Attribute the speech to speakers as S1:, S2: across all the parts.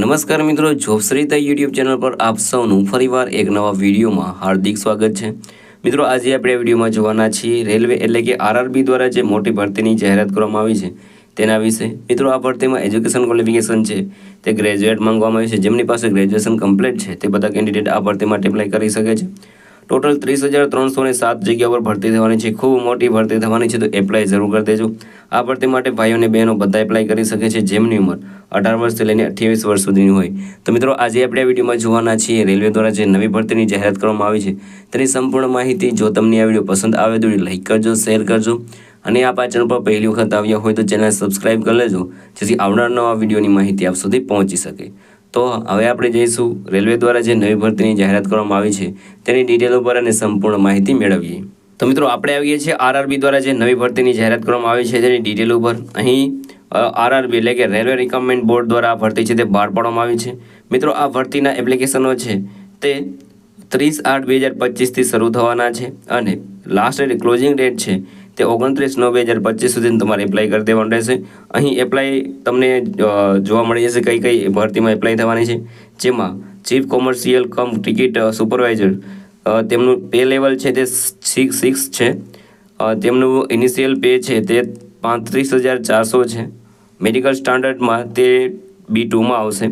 S1: નમસ્કાર મિત્રો જોબશ્રીતા YouTube channel પર આપ સૌનું ફરીવાર એક નવા વિડીયોમાં હાર્દિક સ્વાગત છે. મિત્રો, આજે આપણે વિડીયોમાં જોવાના છીએ રેલવે એટલે કે આરઆરબી દ્વારા જે મોટી ભરતીની જાહેરાત કરવામાં આવી છે તેના વિશે. મિત્રો, આ ભરતીમાં એજ્યુકેશન ક્વોલિફિકેશન છે, તે ગ્રેજ્યુએટ માંગવામાં આવ્યું છે, જેમની પાસે ગ્રેજ્યુએશન કમ્પ્લીટ છે, તે બધા કેન્ડિડેટ આ ભરતી માટે એપ્લાય કરી શકે છે. ટોટલ ત્રીસ હજાર ત્રણસો ને સાત જગ્યા પર ભરતી થવાની છે. ખૂબ મોટી ભરતી થવાની છે તો એપ્લાય જરૂર કરી દેજો. આ ભરતી માટે ભાઈઓ અને બહેનો બધા એપ્લાય કરી શકે છે જેમની ઉંમર અઢાર વર્ષથી લઈને અઠ્યાવીસ વર્ષ સુધીની હોય. તો મિત્રો, આજે આપણે આ વિડીયોમાં જોવાના છીએ રેલવે દ્વારા જે નવી ભરતીની જાહેરાત કરવામાં આવી છે, તેની સંપૂર્ણ માહિતી જો તમને આ વીડિયો પસંદ આવે તો લાઈક કરજો શેર કરજો અને આ ચેનલ પર પહેલી વખત આવ્યા હોય તો ચેનલ સબસ્ક્રાઈબ કરી લેજો, જેથી આવનાર નવા વિડીયોની માહિતી આપ સુધી પહોંચી શકે. તો હવે આપણે જઈશું રેલવે દ્વારા જે નવી ભરતીની જાહેરાત કરવામાં આવી છે, તેની ડિટેલ ઉપર અને સંપૂર્ણ માહિતી મેળવીએ. તો મિત્રો, આપણે આવીએ છીએ આરઆરબી દ્વારા જે નવી ભરતીની જાહેરાત કરવામાં આવી છે, તેની ડિટેલ ઉપર. અહીં આરઆરબી એટલે કે રેલવે રિકમેન્ડ બોર્ડ દ્વારા આ ભરતી છે તે બહાર પાડવામાં આવી છે. મિત્રો, આ ભરતીના એપ્લિકેશનો છે તે ત્રીસ આઠ બે હજાર પચીસથી શરૂ થવાના છે અને લાસ્ટ ડેટ ક્લોઝિંગ ડેટ છે તે ઓગણત્રીસ નવ બે હજાર પચીસ સુધી તમારે એપ્લાય કરી દેવાનું રહેશે. અહીં એપ્લાય તમને જોવા મળી જશે કઈ કઈ ભરતીમાં એપ્લાય થવાની છે. જેમાં chief commercial cum ticket supervisor તેમનું પે લેવલ છે તે સિક્સ સિક્સ છે. તેમનું ઇનિશિયલ પે છે તે પાંત્રીસ હજાર ચારસો છે. મેડિકલ સ્ટાન્ડર્ડમાં તે બી ટુમાં આવશે.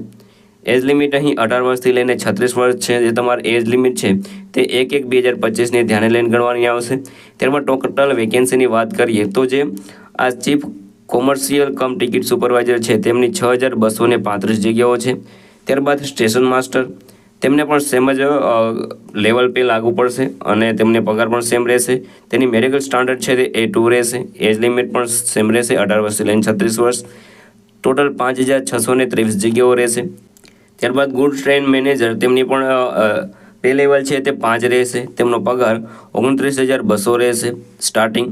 S1: એજ લિમિટ અહીં અઢાર વર્ષથી લઈને છત્રીસ વર્ષ છે, જે તમારી એજ લિમિટ છે, તે એક એક બે હજાર પચીસને ધ્યાને લઈને ગણવાની આવશે. ત્યારબાદ ટોટલ વેકેન્સીની વાત કરીએ તો જે આ chief commercial cum ticket supervisor છે, તેમની છ હજાર બસો પાંત્રીસ જગ્યાઓ છે. ત્યારબાદ સ્ટેશન માસ્ટર તેમને પણ સેમ જ લેવલ પે લાગુ પડશે અને તેમને પગાર પણ સેમ રહેશે. તેની મેડિકલ સ્ટાન્ડર્ડ છે તે એ ટુ રહેશે. એજ લિમિટ પણ સેમ રહેશે, અઢાર વર્ષથી લઈને છત્રીસ વર્ષ. ટોટલ પાંચ હજાર છસો ને ત્રેવીસ જગ્યાઓ રહેશે. ત્યારબાદ ગુડ ટ્રેન મેનેજર, તેમની પણ પે લેવલ છે તે પાંચ રહેશે. તેમનો પગાર ઓગણત્રીસ હજાર બસો રહેશે. સ્ટાર્ટિંગ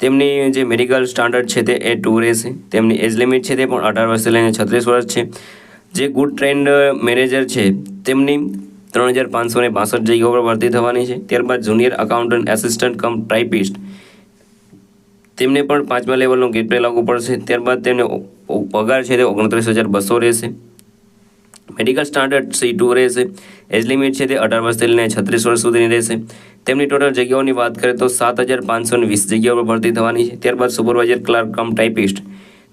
S1: તેમની જે મેડિકલ સ્ટાન્ડર્ડ છે તે એ ટુ રહેશે. તેમની એજ લિમિટ છે તે પણ અઢાર વર્ષથી લઈને છત્રીસ વર્ષ છે. જે ગુડ ટ્રેન્ડ મેનેજર છે, તેમની ત્રણ હજાર પાંચસો ને પાસઠ જગ્યાઓ પર ભરતી થવાની છે. ત્યારબાદ junior accountant assistant cum typist તેમને પણ પાંચમા લેવલનો ગેટ પે લાગુ પડશે. ત્યારબાદ તેમને પગાર છે તે ઓગણત્રીસ હજાર બસો રહેશે. મેડિકલ સ્ટાન્ડર્ડ સી ટુ રહેશે. એજ લિમિટ છે તે અઢાર વર્ષથી લઈને છત્રીસ વર્ષ સુધીની રહેશે. તેમની ટોટલ જગ્યાઓની વાત કરીએ તો સાત હજાર પાંચસો વીસ જગ્યાઓ પર ભરતી થવાની છે. ત્યારબાદ સુપરવાઇઝર ક્લાર્ક કમ ટાઈપિસ્ટ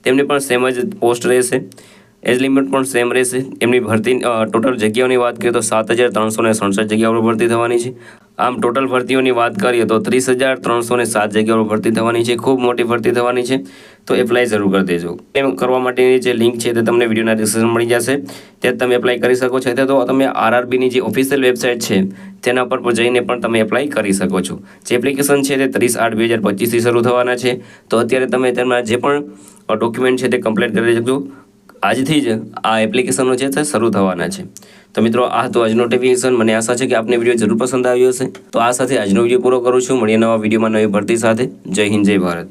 S1: તેમની પણ સેમ જ પોસ્ટ રહેશે. એજ લિમિટ પણ સેમ રહેશે. એમની ભરતી ટોટલ જગ્યાઓની વાત કરીએ તો સાત હજાર ત્રણસો સડસઠ જગ્યાઓ પર ભરતી થવાની છે. આમ ટોટલ ભરતીઓની વાત કરીએ તો ત્રીસ હજાર ત્રણસો ને સાત જગ્યાઓ ભરતી થવાની છે. ખૂબ મોટી ભરતી થવાની છે. તો એપ્લાય જરૂર કરી દેજો. એમ કરવા માટેની જે લિંક છે તે તમને વિડીયોના ડિસ્ક્રિપ્શન મળી જશે. ત્યાં તમે એપ્લાય કરી શકો છો. અથવા તો તમે આરઆરબીની જે ઓફિશિયલ વેબસાઇટ છે, તેના પર જઈને પણ તમે એપ્લાય કરી શકો છો. જે એપ્લિકેશન છે તે ત્રીસ આઠ બે હજાર પચીસથી શરૂ થવાના છે. તો અત્યારે તમે તેમના જે પણ ડોક્યુમેન્ટ છે તે કમ્પ્લીટ કરી શકજો આજથી જ આ એપ્લિકેશનો છે તે શરૂ થવાના છે. તો મિત્રો, આ તો આજનો નોટિફિકેશન મને આશા છે કે આપને વીડિયો જરૂર પસંદ આવ્યો હશે. તો આ સાથે આજનો વીડિયો પૂરો કરું છું. મળીએ નવા વિડીયોમાં નવી ભરતી સાથે. જય હિન્દ, જય ભારત.